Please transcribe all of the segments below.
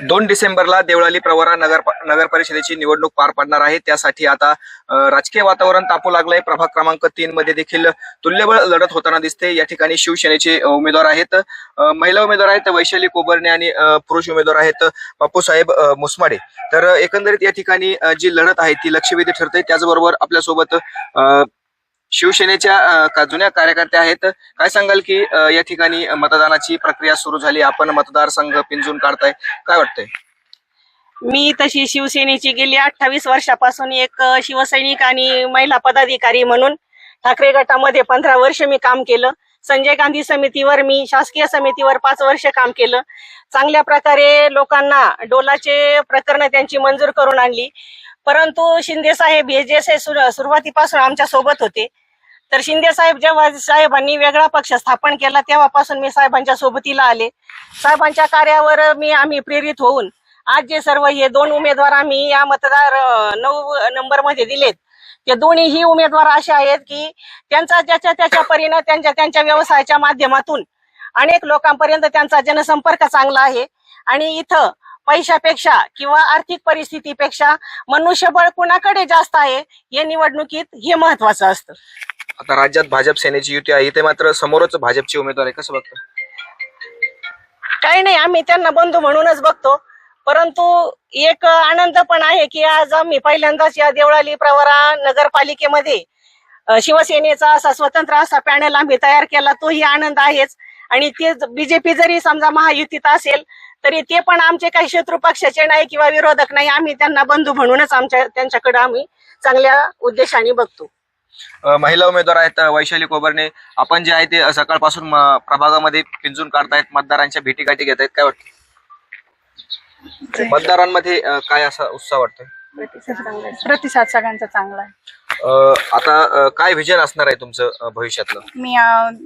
दोन डिसेंबरला देवळाली प्रवरा नगर नगर परिषदेची निवडणूक पार पडणार आहे. त्यासाठी आता राजकीय वातावरण तापू लागलंय. प्रभाग क्रमांक तीन मध्ये देखील तुल्यबळ लढत होताना दिसते. या ठिकाणी शिवसेनेचे उमेदवार आहेत. महिला उमेदवार आहेत. वैशाली कोबरणे आणि पुरुष उमेदवार आहेत बापूसाहेब मुसमाडे. तर एकंदरीत या ठिकाणी जी लढत आहे ती लक्षवेधी ठरते. त्याचबरोबर आपल्यासोबत अ, शिवसेनेच्या का- जुन्या कार्यकर्त्या आहेत काय सांगाल की या ठिकाणी मतदानाची प्रक्रिया सुरू झाली आपण मतदारसंघ पिंजून काढताय काय वाटतंय? मी तशी शिवसेनेची गेली अठ्ठावीस वर्षापासून एक शिवसैनिक आणि महिला पदाधिकारी म्हणून ठाकरे गटामध्ये पंधरा वर्ष मी काम केलं. संजय गांधी समितीवर मी शासकीय समितीवर पाच वर्ष काम केलं. चांगल्या प्रकारे लोकांना डोलाचे प्रकरण त्यांची मंजूर करून आणली. परंतु शिंदे साहेब हे जे सुरुवातीपासून आमच्यासोबत होते. तर शिंदे साहेब जेव्हा साहेबांनी वेगळा पक्ष स्थापन केला तेव्हापासून मी साहेबांच्या सोबतीला आले. साहेबांच्या कार्यावर मी आम्ही प्रेरित होऊन आज जे सर्व हे दोन उमेदवार आम्ही या मतदार नऊ नंबरमध्ये दिलेत ते दोन्हीही उमेदवार असे आहेत की त्यांचा ज्याच्या त्याच्या परिणाम त्यांच्या त्यांच्या व्यवसायाच्या माध्यमातून अनेक लोकांपर्यंत त्यांचा जनसंपर्क चांगला आहे. आणि इथं पैशापेक्षा किंवा आर्थिक परिस्थितीपेक्षा मनुष्यबळ कुणाकडे जास्त आहे हे निवडणुकीत हे महत्वाचं असतं. आता राज्यात भाजप सेनेची युती आहे इथे मात्र समोरच भाजपचे उमेदवार आहे. कसं बघतो? काही नाही आम्ही त्यांना बंधू म्हणूनच बघतो. परंतु एक आनंद पण आहे की आज आम्ही पहिल्यांदाच या देवळाली प्रवरा नगरपालिकेमध्ये अ, शिवसेनेचा असा स्वतंत्र असा पॅनल आम्ही तयार केला तोही आनंद आहेच. आणि ते बीजेपी जरी समजा महायुतीत असेल तरी ते पण आमचे काही शत्रू पक्षाचे नाही किंवा विरोधक नाही आम्ही त्यांना बंधू म्हणूनच आमच्या त्यांच्याकडे आम्ही चांगल्या उद्देशाने बघतो. महिला उमेदवार आहेत वैशाली कोबर्णे. आपण जे आहे ते सकाळपासून प्रभागामध्ये पिंजून काढतायत मतदारांच्या भेटीगाठी घेत आहेत काय वाटतं? मतदारांमध्ये काय असा उत्साह वाटतोय? प्रतिसाद सगळ्यांचा चांगला आहे. आता काय विजन असणार आहे तुमचं भविष्यातलं? मी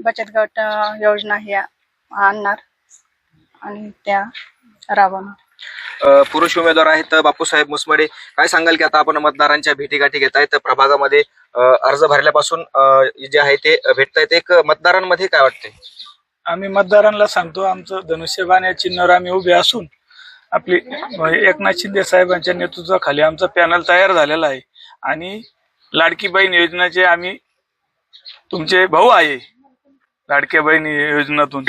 बचत गट योजना हे आणणार आणि त्या राबवणार. पुरुष उमेदवार आहेत बापूसाहेब मुसमडे. काय सांगाल की आता आपण मतदारांच्या भेटीगाठी घेत आहेत प्रभागामध्ये अर्ज भरल्यापासून जे आहे ते भेटतायत. एक मतदारांमध्ये काय वाटतंय? आम्ही मतदारांना सांगतो आमचं धनुष्यबाण या चिन्हावर आम्ही उभे असून आपली एकनाथ शिंदे साहेबांच्या नेतृत्वाखाली आमचा पॅनल तयार झालेला आहे. आणि लाडकी बहीण योजनेचे आम्ही तुमचे भाऊ आहे लाडक्या बहीण योजनेतून.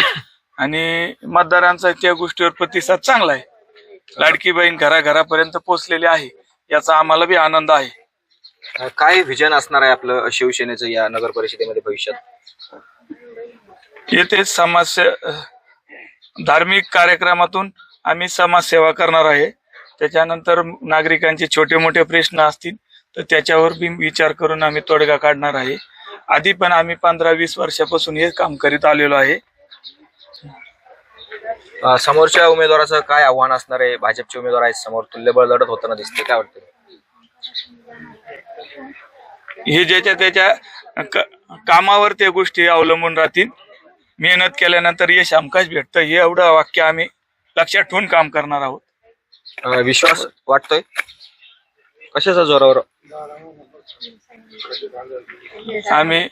आणि मतदारांचा त्या गोष्टीवर प्रतिसाद चांगला आहे. लाडकी बहीण घराघरापर्यंत पोहोचलेली आहे. याचा आम्हाला बी आनंद आहे. अ, काय विजन असणार आहे आपलं शिवसेनेचं या नगर परिषदेमध्ये भविष्यात? येथे समाज धार्मिक कार्यक्रमातून आम्ही समाजसेवा करणार आहे. त्याच्यानंतर नागरिकांचे छोटे मोठे प्रश्न असतील तर त्याच्यावर बी विचार करून आम्ही तोडगा काढणार आहे. आधी पण आम्ही पंधरा वीस वर्षापासून हे काम करीत आलेलो आहे. समोरच्या उमेदवाराचं काय आव्हान असणार आहे? भाजपचे उमेदवार आहेत समोर तुल्यबळ लढत होताना दिसते. काय वाटतं हे ज्याच्या त्याच्या कामावर त्या गोष्टी अवलंबून राहतील. मेहनत केल्यानंतर यश हमखास भेटतं. हे एवढं वाक्य आम्ही लक्षात ठेवून काम करणार आहोत. विश्वास वाटतोय? कशाच्या जोरावर? आम्ही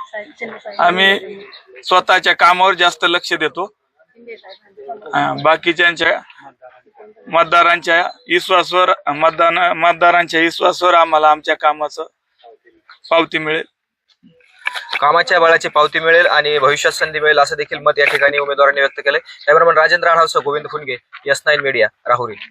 आम्ही स्वतःच्या कामावर जास्त लक्ष देतो. अं, बाकीच्यांच्या मतदारांच्या विश्वासवर मतदान मतदारांच्या विश्वासवर आम्हाला आमच्या कामाचं पावती मिळेल. कामाच्या बळाची पावती मिळेल आणि भविष्यात संधी मिळेल असं देखील मत या ठिकाणी उमेदवारांनी व्यक्त केलंय. त्याप्रमाणे Rajendra आढावसह Govind Phunge Yes Nine Media Rahuri.